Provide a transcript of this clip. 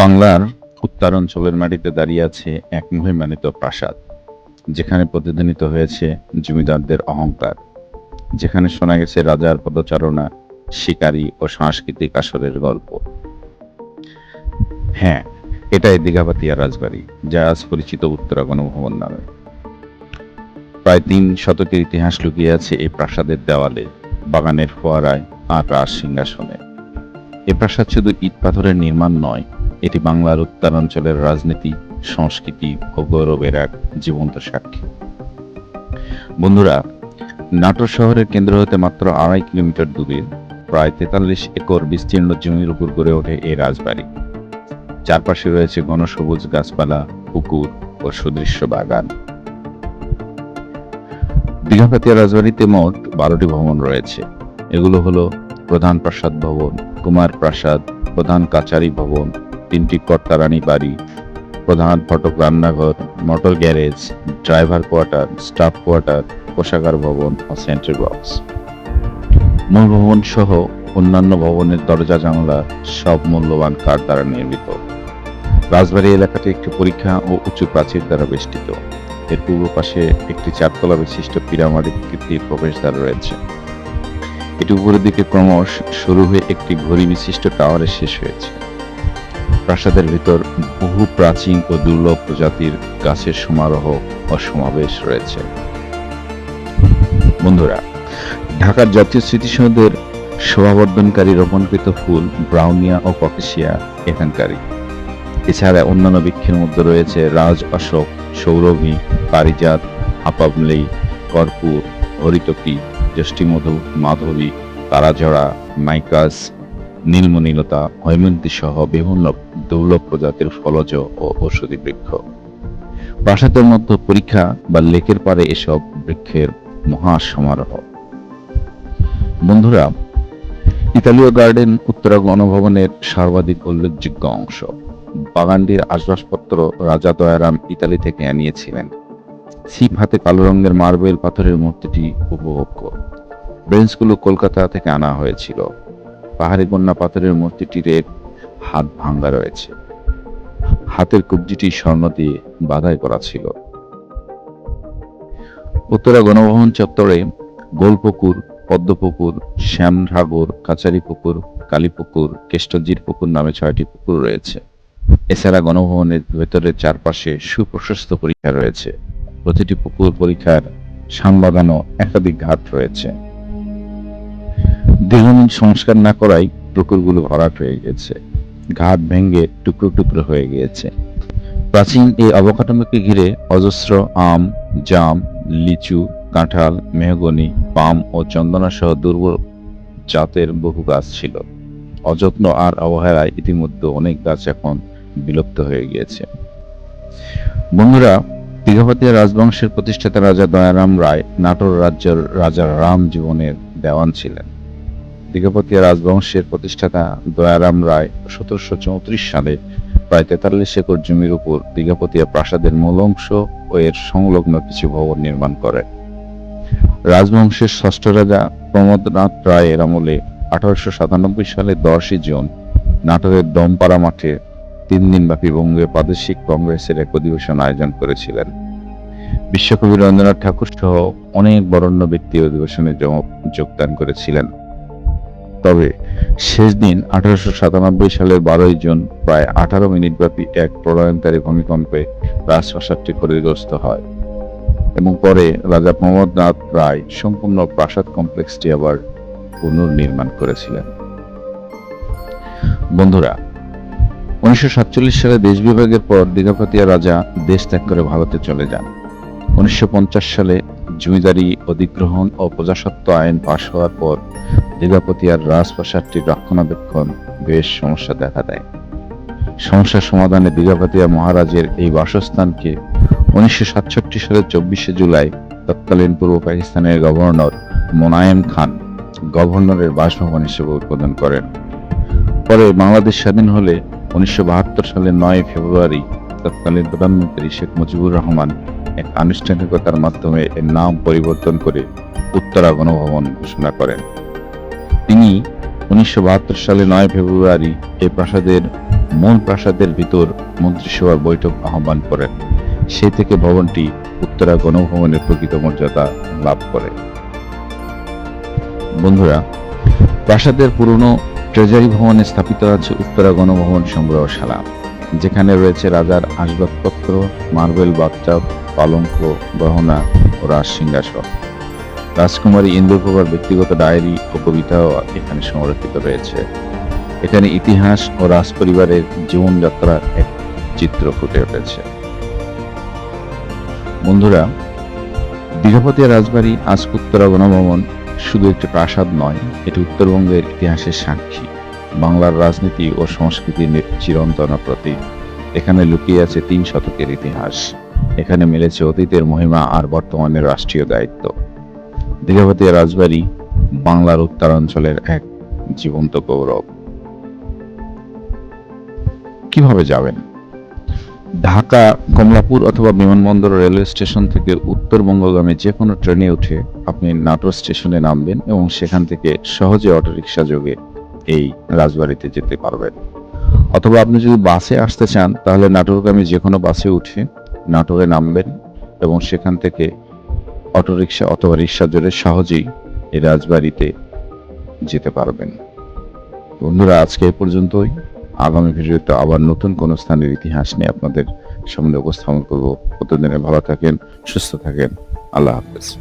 বাংলার উত্তরাঞ্চলের মাটিতে দাঁড়িয়ে আছে এক মহিমান্বিত প্রাসাদ, যেখানে প্রতিধ্বনিত হয়েছে জমিদারদের অহংকার, যেখানে শোনা গেছে রাজার পদচারণা, শিকারী ও সাংস্কৃতিক আসরের গল্প। হ্যাঁ এটাই দীঘাপাতিয়া রাজবাড়ি, যা আজ পরিচিত উত্তরা গণভবন নামে। প্রায় তিন শতকের ইতিহাস লুকিয়ে আছে এই প্রাসাদের দেওয়ালে, বাগানের ফোয়ারায় আর রাজ সিংহাসনে। এ প্রাসাদ শুধু ইট পাথরের নির্মাণ নয় এটি বাংলার উত্তরাঞ্চলের রাজনীতি, সংস্কৃতি ও গৌরবের এক জীবন্ত সাক্ষী। বন্ধুরা, নাটোর শহরের কেন্দ্র হতে মাত্র আড়াই কিলোমিটার দূরে প্রায় তেতাল্লিশ একর বিস্তীর্ণ জমির উপর গড়ে ওঠে এই রাজবাড়ি। চারপাশে রয়েছে ঘনসবুজ গাছপালা, পুকুর ও সুদৃশ্য বাগান। দীঘাপাতিয়া রাজবাড়িতে মোট বারোটি ভবন রয়েছে। এগুলো হলো প্রধান প্রাসাদ ভবন, কুমার প্রাসাদ, প্রধান কাচারি ভবন তিনটি কর্তারানী বাড়ি, প্রধান ফটক রান্নাঘর, motor garage, driver quarter, staff quarter, কোষাগার ভবন ও সেন্ট্রি বক্স মূল ভবন সহ অন্যান্য ভবনের দরজা, জানালা সব মূল্যবান কাঠ দ্বারা নির্মিত। রাজবাড়ী এলাকাটি একটি পরীক্ষা ও উঁচু প্রাচীর দ্বারা বেষ্টিত। এর পূর্ব পাশে একটি চারতলা বিশিষ্ট পিরামাড়ি কীর্তির প্রবেশদ্বার রয়েছে। এটি উপরের দিকে ক্রমশ শুরু হয়ে একটি ঘড়ি বিশিষ্ট টাওয়ারে শেষ হয়েছে। প্রাসাদের ভিতর বহু প্রাচীন ও দুর্লভ প্রজাতির গাছের সমারোহ ও সমাবেশ রয়েছে। বন্ধুরা, ঢাকার জাতীয় স্মৃতিসৌধের শোভাবর্ধনকারী রোপণকৃত ফুল ব্রাউনিয়া ও ককেশিয়া এখানকারই। এছাড়া অন্যান্য বৃক্ষের মধ্যে রয়েছে রাজ অশোক, সৌরভী, পারিজাত আপাবলি কর্পূর, হরিতকি জ্যষ্ঠিমধু মাধবী তারাজড়া মাইকাস নীলমনীলতা হৈমন্তী সহ বিভিন্ন দুর্লভ প্রজাতির ফলজ ও ঔষধি বৃক্ষ। প্রাসাদের মধ্যে পরীক্ষা বা লেকের পারে এসব বৃক্ষের মহা সমারোহ বন্ধুরা, ইতালীয় গার্ডেন উত্তরা গণভবনের সর্বাধিক উল্লেখযোগ্য অংশ। বাগানটির আসবাবপত্র রাজা দয়ারাম ইতালি থেকে আনিয়েছিলেন। ছিপ হাতে কালো রঙের মার্বেল পাথরের মূর্তিটি উপভোগ্য ব্রেঞ্চগুলো কলকাতা থেকে আনা হয়েছিল। পাহাড়ি কন্যা পাথরের মূর্তিটির এক হাত ভাঙ্গা রয়েছে। হাতের কবজিটি স্বর্ণ দিয়ে বাধাই করা ছিল। উত্তরা গণভবন চত্বরে গোলপুকুর, পদ্মপুকুর শ্যামসাগর কাচারি পুকুর কালীপুকুর কেষ্টজির পুকুর নামে ছয়টি পুকুর রয়েছে। এছাড়া গণভবনের ভেতরের চারপাশে সুপ্রশস্ত পরীক্ষা রয়েছে। প্রতিটি পুকুর পরীক্ষার সাংবাদানো একাধিক ঘাট রয়েছে। দীর্ঘদিন সংস্কার না করায় পুকুরগুলো ভরাট হয়ে গেছে। ঘাট ভেঙে টুকরো টুকরো হয়ে গিয়েছে। প্রাচীন এই অবকাঠামোকে ঘিরে অজস্র আম, জাম, লিচু, কাঁঠাল, মেহগনি, পাম ও চন্দনা সহ দুর্বল জাতের বহু গাছ ছিল। অযত্ন আর অবহেলায় ইতিমধ্যে অনেক গাছ এখন বিলুপ্ত হয়ে গিয়েছে। বন্ধুরা দীঘাপাতিয়া রাজবংশের প্রতিষ্ঠাতা রাজা দয়ারাম রায় নাটোর রাজ্যের রাজা রাম জীবনের দেওয়ান ছিলেন। দীঘাপতিয়া রাজবংশের প্রতিষ্ঠাতা দয়ারাম রায় সতেরোশো চৌত্রিশ সালে প্রায় তেতাল্লিশ একর জমির উপর দীঘাপতিয়া প্রাসাদের মূল অংশ ও এর সংলগ্ন কিছু ভবন নির্মাণ করেন রাজবংশের ষষ্ঠ রাজা প্রমোদনাথ রায়ের আমলে আঠারোশো সাতানব্বই সালে দশই জুন নাটোরের দমপাড়া মাঠে তিন দিনব্যাপী বঙ্গীয় প্রাদেশিক কংগ্রেসের এক অধিবেশন আয়োজন করেছিলেন। বিশ্বকবি রবীন্দ্রনাথ ঠাকুর সহ অনেক বরণ্য ব্যক্তি অধিবেশনে যোগদান করেছিলেন। তবে শেষ দিন আঠারোশো সাতানব্বই সালের বারোই জুন প্রায় আঠারো মিনিট ব্যাপী এক প্রলয়নকারী ভূমিকম্পে রাজপ্রাসাদটি ক্ষতিগ্রস্ত হয় এবং পরে রাজা প্রমোদনাথ রায় সম্পূর্ণ প্রাসাদ কমপ্লেক্সটি আবার পুনর্নির্মাণ করেছিলেন। বন্ধুরা, উনিশশো সাতচল্লিশ সালে দেশ বিভাগের পর দীঘাপাতিয়া রাজা দেশ ত্যাগ করে ভারতে চলে যান। উনিশশো পঞ্চাশ সালে জমিদারি, অধিগ্রহণ ও প্রজাসত্ব আইন পাশ হওয়ার পর দীঘাপতিয়ার রাজপ্রাসাদটির রক্ষণাবেক্ষণ বেশ সমস্যা দেখা দেয়। সমস্যার সমাধানে দীঘাপাতিয়া মহারাজের এই বাসস্থানকে উনিশশো সাতষট্টি সালের চব্বিশে জুলাই তৎকালীন পূর্ব পাকিস্তানের গভর্নর মোনায়েম খান গভর্নরের বাসভবন হিসেবে উদ্বোধন করেন। পরে বাংলাদেশ স্বাধীন হলে উনিশশো বাহাত্তর সালের নয় ফেব্রুয়ারি তৎকালীন প্রধানমন্ত্রী শেখ মুজিবুর রহমান এক আনুষ্ঠানিকতার মাধ্যমে এর নাম পরিবর্তন করে উত্তরা গণভবন ঘোষণা করেন। তিনি উনিশশো বাহাত্তর সালে নয় ফেব্রুয়ারি এই প্রাসাদের মূল প্রাসাদের ভিতর মন্ত্রিসভার বৈঠক আহ্বান করেন। সেই থেকে ভবনটি উত্তরা গণভবনের প্রকৃত মর্যাদা লাভ করে। বন্ধুরা, প্রাসাদের পুরনো ট্রেজারি ভবনে স্থাপিত আছে উত্তরা গণভবন সংগ্রহশালা, যেখানে রয়েছে রাজার আসবাবপত্র, মার্বেল বাচ্চা পালঙ্ক, গহনা ও রাজ সিংহাসন। রাজকুমারী ইন্দ্রপ্রভার ব্যক্তিগত ডায়েরি ও কবিতাও এখানে সংরক্ষিত রয়েছে। এখানে ইতিহাস ও রাজ পরিবারের জীবনযাত্রার এক চিত্র ফুটে উঠেছে। বন্ধুরা দীঘাপতিয়া রাজবাড়ি আজ উত্তরা গণভবন শুধু একটি প্রাসাদ নয়, এটি উত্তরবঙ্গের ইতিহাসের সাক্ষী। বাংলার রাজনীতি ও সংস্কৃতির চিরন্তন প্রতীক। এখানে লুকিয়ে আছে তিন শতকের ইতিহাস। এখানে মিলেছে অতীতের মহিমা আর বর্তমানের রাষ্ট্রীয় দায়িত্ব। দীঘাপতিয়া রাজবাড়ি বাংলার উত্তরাঞ্চলের এক জীবন্ত গৌরব। কীভাবে যাবেন? ঢাকা, কমলাপুর অথবা বিমানবন্দর রেলওয়ে স্টেশন থেকে উত্তরবঙ্গগামী যে কোনো ট্রেনে উঠে আপনি নাটোর স্টেশনে নামবেন এবং সেখান থেকে সহজে অটোরিকশা যোগে এই রাজবাড়িতে যেতে পারবেন। অথবা আপনি যদি বাসে আসতে চান, তাহলে নাটোরগামী যে কোনো বাসে উঠে নাটোরে নামবেন এবং সেখান থেকে অটোরিকশা অথবা রিক্সা জোরে সহজেই এই রাজবাড়িতে যেতে পারবেন। বন্ধুরা, আজকে এ পর্যন্তই। আগামী ভিডিওতে আবার নতুন কোনো স্থানের ইতিহাস নিয়ে আপনাদের সামনে উপস্থাপন করব। প্রতিদিনে ভালো থাকেন, সুস্থ থাকেন। আল্লাহ হাফেজ।